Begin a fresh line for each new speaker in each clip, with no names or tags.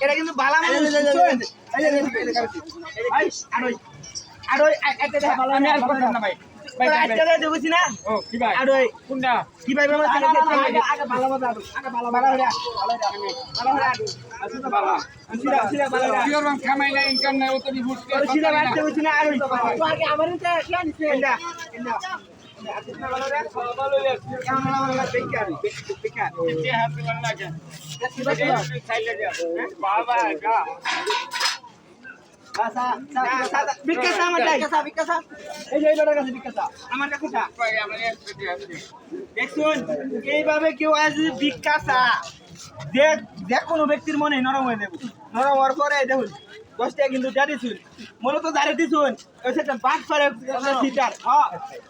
এটা কিন্তু বালা মানুষ বুঝছেন? এই যে, এই যে, এই যে, এই যে, আড়ই, আড়ই, আ- একটা দেখা বালা
আমি আর
মানুষ।
না ভাই।
আচ্ছা
ইনকাম নাই ও তো
আচ্ছা,
আছে
দেখুন এইভাবে কেউ আজ বিকাশা যে যে কোনো ব্যক্তির মনে নরম হয়ে দেব নরম হওয়ার পরে দেখুন দশটা কিন্তু যা দিছুন। মূলত যারে দিছুন, ওই সেটা বাদ করে সিটার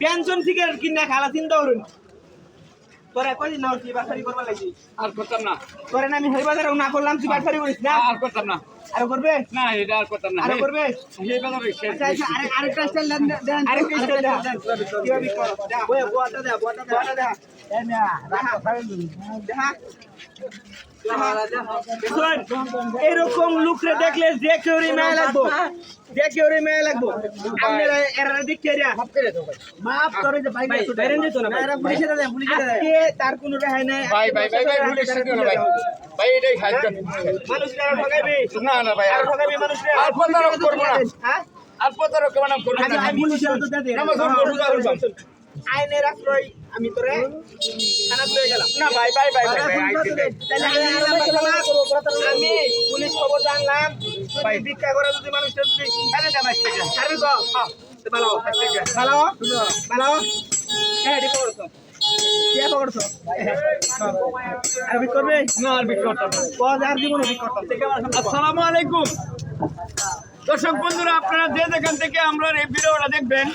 পেনশন সিগারেট কিনা খালা, চিন্তা করুন। তোরা কয়দিন না তুই বাসারি করবা লাগি
আর করতাম না।
তোরে না আমি হেই বাজারে না করলাম তুই বাসারি করিস না?
আর করতাম না।
আরও করবে?
না এটা আর করতাম না।
আরও করবে?
এই বাজার
আচ্ছা আচ্ছা আরে আরেকটা স্টাইল দেন দেন আরেকটা স্টাইল দেন? কীভাবে করো? দা বয় বোয়াটা দে বোয়াটা দে। বোয়াটা দে। এই না রাখা দেখা। এরকম লুকরে দেখলে যে কেউ মেয়ে লাগবো। যে কেউ মেয়ে লাগবো। আপনারা এরা দেখতে মাফ করে যে বাইরে না পুলিশে পুলিশে তার কোনো রেহাই নাই
ভাই ভাই ভাই ভাই ভুলে সেটা না ভাই। ভাই এটাই খাইছেন
মানুষরা ঠকাইবে?
না না ভাই
আর
আর
ঠকাইবে মানুষরা?
আর প্রতারক করব না।
হ্যাঁ?
আর প্রতারক কেমন করব
আচ্ছা,
না
আমি পুলিশে তো দেয়
নামাজ পড়ব, রোজা রাখব।
আইনের আশ্রয় আমি তোরে থানাত লয়ে গেলাম।
না ভাই ভাই ভাই ভাই ভাই
আমি আর না, পুলিশ খবর জানলাম। তুই ভিক্ষা করে যদি মানুষটা যদি দে মাস থেকে। ছাড়বি তো হ্যাঁ ভালো ভালো। ভালো। হ্যাঁ করছ কে করছ? আর বিক করবে?
না আর বিক্রি করতাম
কজ আর জীবন বিক করতাম। থেকে আমার সামনে কর।
আসসালামু আলাইকুম। দর্শক বন্ধুরা আপনারা যে যেখান থেকে আমরা এই ভিডিওটা দেখবেন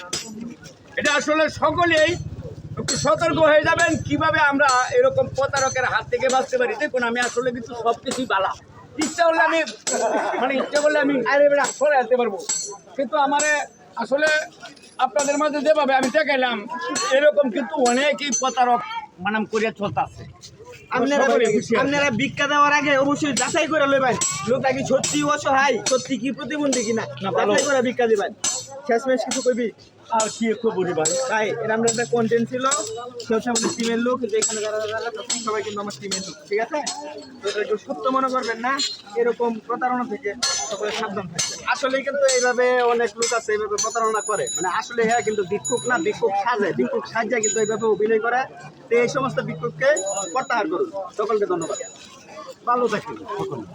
এটা আসলে সকলেই একটু সতর্ক হয়ে যাবেন কীভাবে আমরা এরকম প্রতারকের হাত থেকে বাঁচতে পারি। দেখুন আমি আসলে কিন্তু সব কিছুই বালা। ইচ্ছা করলে আমি মানে ইচ্ছা করলে আমি আরে বেড়া সরে আসতে পারব। কিন্তু আমার আসলে আপনাদের মাঝে যেভাবে আমি দেখাইলাম এরকম কিন্তু অনেকই প্রতারক মানাম করিয়া চলতেছে।
আছে
সকলেই
আপনারা ভিক্ষা দেওয়ার আগে অবশ্যই যাচাই করে লইবেন। লোকটা কি সত্যি অসহায় সত্যি কি প্রতিবন্ধী কিনা? যাচাই করে ভিক্ষা দিবেন। শেষমেশ কিছু কইবি
আর কি একটু বলি ভাই?
তাই এর একটা কন্টেন্ট ছিল হচ্ছে আমাদের টিমের লোক কিন্তু এখানে যারা যারা সবাই কিন্তু আমার টিমের লোক ঠিক আছে? এটা কেউ সত্য মনে করবেন না এরকম প্রতারণা থেকে সকলে সাবধান থাকবেন
আসলে কিন্তু এইভাবে অনেক লোক আছে এইভাবে প্রতারণা করে। মানে আসলে হ্যাঁ কিন্তু ভিক্ষুক না ভিক্ষুক সাজে। ভিক্ষুক সাজা কিন্তু এইভাবে অভিনয় করে। তো এই সমস্ত ভিক্ষুককে প্রত্যাহার করুন। সকলকে ধন্যবাদ। ভালো থাকি সকলে